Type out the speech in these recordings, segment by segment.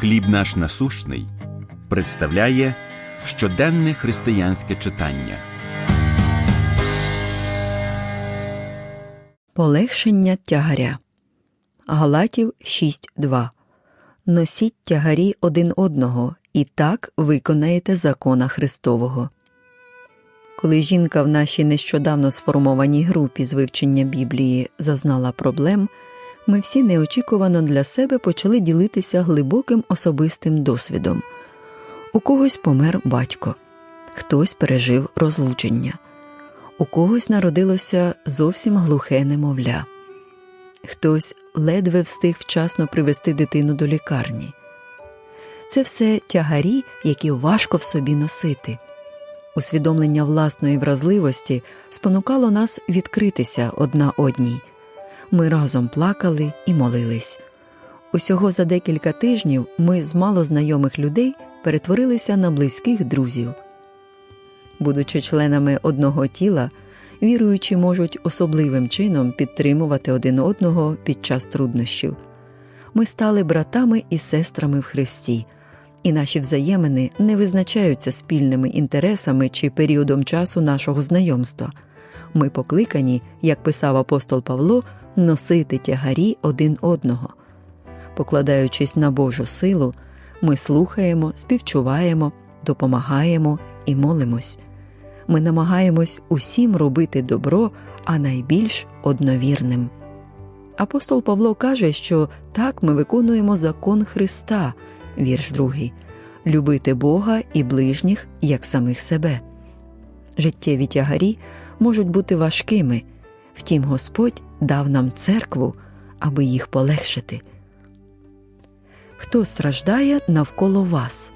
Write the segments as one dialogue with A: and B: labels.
A: Хліб наш насущний представляє щоденне християнське читання.
B: Полегшення тягаря. Галатів 6.2. Носіть тягарі один одного, і так виконаєте закона Христового. Коли жінка в нашій нещодавно сформованій групі з вивчення Біблії зазнала проблем, ми всі неочікувано для себе почали ділитися глибоким особистим досвідом. У когось помер батько, хтось пережив розлучення, у когось народилося зовсім глухе немовля, хтось ледве встиг вчасно привести дитину до лікарні. Це все тягарі, які важко в собі носити. Усвідомлення власної вразливості спонукало нас відкритися одна одній. Ми разом плакали і молились. Усього за декілька тижнів ми з малознайомих людей перетворилися на близьких друзів. Будучи членами одного тіла, віруючі можуть особливим чином підтримувати один одного під час труднощів. Ми стали братами і сестрами в Христі, і наші взаємини не визначаються спільними інтересами чи періодом часу нашого знайомства. Ми покликані, як писав апостол Павло, носити тягарі один одного. Покладаючись на Божу силу, ми слухаємо, співчуваємо, допомагаємо і молимось. Ми намагаємось усім робити добро, а найбільш одновірним. Апостол Павло каже, що так ми виконуємо закон Христа, вірш другий любити Бога і ближніх як самих себе. Життєві тягарі можуть бути важкими, втім, Господь дав нам церкву, аби їх полегшити. Хто страждає навколо вас?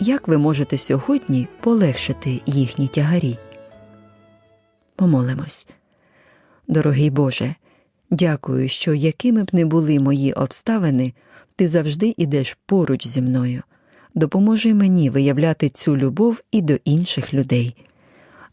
B: Як ви можете сьогодні полегшити їхні тягарі? Помолимось. Дорогий Боже, дякую, що якими б не були мої обставини, ти завжди ідеш поруч зі мною. Допоможи мені виявляти цю любов і до інших людей.